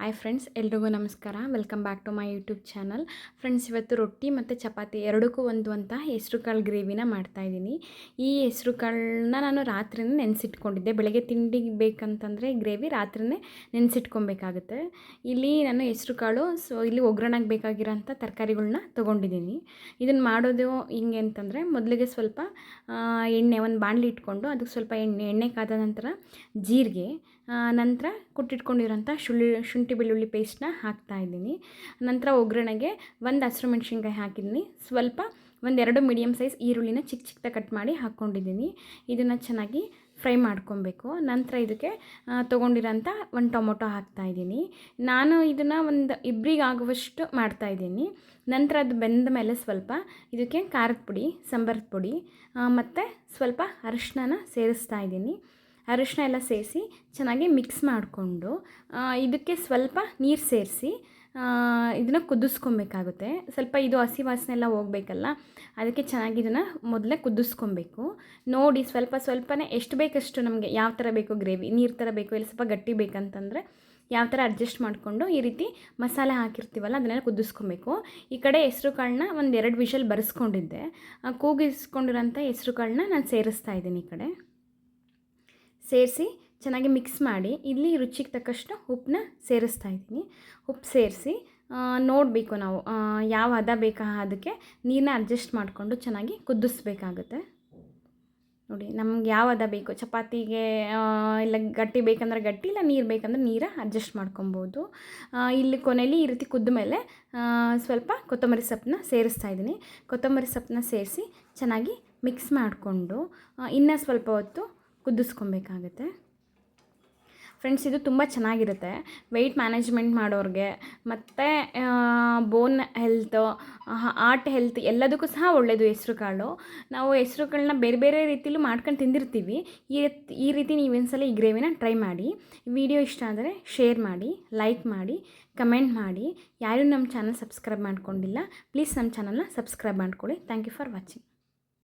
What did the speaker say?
Hi friends, ಎಲ್ರಿಗೂ ನಮಸ್ಕಾರ. Welcome back to my YouTube channel. Friends, ಇವತ್ತು ರೊಟ್ಟಿ ಮತ್ತು ಚಪಾತಿ ಎರಡಕ್ಕೂ ಒಂದು ಅಂತ ಹೆಸರು ಕಾಳು ಗ್ರೇವಿನ ಮಾಡ್ತಾಯಿದ್ದೀನಿ ಈ ಹೆಸರು ಕಾಳನ್ನ ನಾನು ರಾತ್ರಿನೇ ನೆನೆಸಿಟ್ಕೊಂಡಿದ್ದೆ. ಬೆಳಗ್ಗೆ ತಿಂಡಿಗೆ ಬೇಕಂತಂದರೆ ಗ್ರೇವಿ ರಾತ್ರಿನೇ ನೆನೆಸಿಟ್ಕೊಬೇಕಾಗುತ್ತೆ. ಇಲ್ಲಿ ನಾನು ಹೆಸರು ಕಾಳು ಸೊ ಇಲ್ಲಿ ಒಗ್ಗರಣೆಗೆ ಬೇಕಾಗಿರೋಂಥ ತರಕಾರಿಗಳನ್ನ ತೊಗೊಂಡಿದ್ದೀನಿ. ಇದನ್ನು ಮಾಡೋದು ಹಿಂಗೆ ಅಂತಂದರೆ, ಮೊದಲಿಗೆ ಸ್ವಲ್ಪ ಎಣ್ಣೆ, ಒಂದು ಬಾಣಲಿ ಇಟ್ಕೊಂಡು ಅದಕ್ಕೆ ಸ್ವಲ್ಪ ಎಣ್ಣೆ ಎಣ್ಣೆ ಕಾದ ನಂತರ ಜೀರಿಗೆ ನಂತರ ಕುಟ್ಟಿಟ್ಕೊಂಡಿರೋಂಥ ಶುಳ್ಳಿ, ಶುಂಠಿ ಬೆಳ್ಳುಳ್ಳಿ ಪೇಸ್ಟ್ನ ಹಾಕ್ತಾಯಿದ್ದೀನಿ ನಂತರ ಒಗ್ಗರಣೆಗೆ ಒಂದು ಹಸಿರು ಮೆಣಸಿನ್ಕಾಯಿ ಹಾಕಿದ್ದೀನಿ. ಸ್ವಲ್ಪ ಒಂದೆರಡು ಮೀಡಿಯಮ್ ಸೈಜ್ ಈರುಳ್ಳಿನ ಚಿಕ್ಕ ಚಿಕ್ಕದ ಕಟ್ ಮಾಡಿ ಹಾಕ್ಕೊಂಡಿದ್ದೀನಿ ಇದನ್ನು ಚೆನ್ನಾಗಿ ಫ್ರೈ ಮಾಡ್ಕೊಬೇಕು. ನಂತರ ಇದಕ್ಕೆ ತೊಗೊಂಡಿರೋಂಥ ಒಂದು ಟೊಮೊಟೊ ಹಾಕ್ತಾಯಿದ್ದೀನಿ ನಾನು ಇದನ್ನು ಒಂದು ಇಬ್ಬರಿಗೆ ಆಗುವಷ್ಟು ಮಾಡ್ತಾಯಿದ್ದೀನಿ ನಂತರ ಅದು ಬೆಂದ ಮೇಲೆ ಸ್ವಲ್ಪ ಇದಕ್ಕೆ ಖಾರದ ಪುಡಿ ಸಾಂಬಾರದ ಪುಡಿ ಮತ್ತು ಸ್ವಲ್ಪ ಅರಿಶಿನ ಸೇರಿಸ್ತಾ ಇದ್ದೀನಿ. ಅರಿಶಿನ ಎಲ್ಲ ಸೇರಿಸಿ ಚೆನ್ನಾಗಿ ಮಿಕ್ಸ್ ಮಾಡಿಕೊಂಡು ಇದಕ್ಕೆ ಸ್ವಲ್ಪ ನೀರು ಸೇರಿಸಿ ಇದನ್ನು ಕುದಿಸ್ಕೊಬೇಕಾಗುತ್ತೆ. ಸ್ವಲ್ಪ ಇದು ಹಸಿ ವಾಸನೆ ಎಲ್ಲ ಹೋಗಬೇಕಲ್ಲ, ಅದಕ್ಕೆ ಚೆನ್ನಾಗಿ ಇದನ್ನು ಮೊದಲೇ ಕುದಿಸ್ಕೊಬೇಕು. ನೋಡಿ ಸ್ವಲ್ಪ ಸ್ವಲ್ಪನೇ ಎಷ್ಟು ಬೇಕಷ್ಟು ನಮಗೆ ಯಾವ ಥರ ಬೇಕು ಗ್ರೇವಿ, ನೀರು ಥರ ಬೇಕು ಇಲ್ಲ ಸ್ವಲ್ಪ ಗಟ್ಟಿ ಬೇಕಂತಂದರೆ ಯಾವ ಥರ ಅಡ್ಜಸ್ಟ್ ಮಾಡಿಕೊಂಡು ಈ ರೀತಿ ಮಸಾಲೆ ಹಾಕಿರ್ತೀವಲ್ಲ ಅದನ್ನೆಲ್ಲ ಕುದಿಸ್ಕೊಬೇಕು. ಈ ಕಡೆ ಹೆಸ್ರು ಕಾಳನ್ನ ಒಂದು ಎರಡು ವಿಷಲ್ ಬರೆಸ್ಕೊಂಡಿದ್ದೆ. ಕೂಗಿಸ್ಕೊಂಡಿರೋಂಥ ಹೆಸ್ರು ಕಾಳನ್ನ ನಾನು ಸೇರಿಸ್ತಾ ಇದ್ದೀನಿ ಈ ಕಡೆ. ಸೇರಿಸಿ ಚೆನ್ನಾಗಿ ಮಿಕ್ಸ್ ಮಾಡಿ ಇಲ್ಲಿ ರುಚಿಗೆ ತಕ್ಕಷ್ಟು ಉಪ್ಪನ್ನ ಸೇರಿಸ್ತಾ ಇದ್ದೀನಿ. ಉಪ್ಪು ಸೇರಿಸಿ ನೋಡಬೇಕು ನಾವು ಯಾವ ಹದ ಬೇಕಾ ಅದಕ್ಕೆ ನೀರನ್ನ ಅಡ್ಜಸ್ಟ್ ಮಾಡಿಕೊಂಡು ಚೆನ್ನಾಗಿ ಕುದಿಸ್ಬೇಕಾಗುತ್ತೆ. ನೋಡಿ, ನಮ್ಗೆ ಯಾವ ಹದ ಬೇಕು? ಚಪಾತಿಗೆ ಇಲ್ಲ ಗಟ್ಟಿ ಬೇಕಂದ್ರೆ ಗಟ್ಟಿ, ಇಲ್ಲ ನೀರು ಬೇಕಂದ್ರೆ ನೀರ ಅಡ್ಜಸ್ಟ್ ಮಾಡ್ಕೊಬೋದು. ಇಲ್ಲಿ ಕೊನೆಯಲ್ಲಿ ಈ ರೀತಿ ಕುದ್ದ ಮೇಲೆ ಸ್ವಲ್ಪ ಕೊತ್ತಂಬರಿ ಸೊಪ್ಪನ್ನ ಸೇರಿಸ್ತಾ ಇದ್ದೀನಿ. ಕೊತ್ತಂಬರಿ ಸೊಪ್ಪನ್ನ ಸೇರಿಸಿ ಚೆನ್ನಾಗಿ ಮಿಕ್ಸ್ ಮಾಡಿಕೊಂಡು ಇನ್ನೂ ಸ್ವಲ್ಪ ಹೊತ್ತು ಕುದಿಸ್ಕೊಬೇಕಾಗತ್ತೆ. ಫ್ರೆಂಡ್ಸ್ ಇದು ತುಂಬ ಚೆನ್ನಾಗಿರುತ್ತೆ. ವೆಯ್ಟ್ ಮ್ಯಾನೇಜ್ಮೆಂಟ್ ಮಾಡೋರಿಗೆ, ಮತ್ತು ಬೋನ್ ಹೆಲ್ತ್ ಆರ್ಟ್ ಹೆಲ್ತ್ ಎಲ್ಲದಕ್ಕೂ ಸಹ ಒಳ್ಳೆಯದು ಹೆಸ್ರು ಕಾಳು. ನಾವು ಹೆಸ್ರು ಕಾಳನ್ನ ಬೇರೆ ಬೇರೆ ರೀತಿಲೂ ಮಾಡ್ಕೊಂಡು ತಿಂದಿರ್ತೀವಿ. ಈ ಈ ರೀತಿ ನೀವು ಒಂದ್ಸಲ ಈ ಗ್ರೇವಿನ ಟ್ರೈ ಮಾಡಿ ವಿಡಿಯೋ ಇಷ್ಟ ಆದರೆ ಶೇರ್ ಮಾಡಿ ಲೈಕ್ ಮಾಡಿ ಕಮೆಂಟ್ ಮಾಡಿ. ಯಾರೂ ನಮ್ಮ ಚಾನಲ್ ಸಬ್ಸ್ಕ್ರೈಬ್ ಮಾಡ್ಕೊಂಡಿಲ್ಲ ಪ್ಲೀಸ್ ನಮ್ಮ ಚಾನಲ್ನ ಸಬ್ಸ್ಕ್ರೈಬ್ ಮಾಡ್ಕೊಳ್ಳಿ. Thank you for watching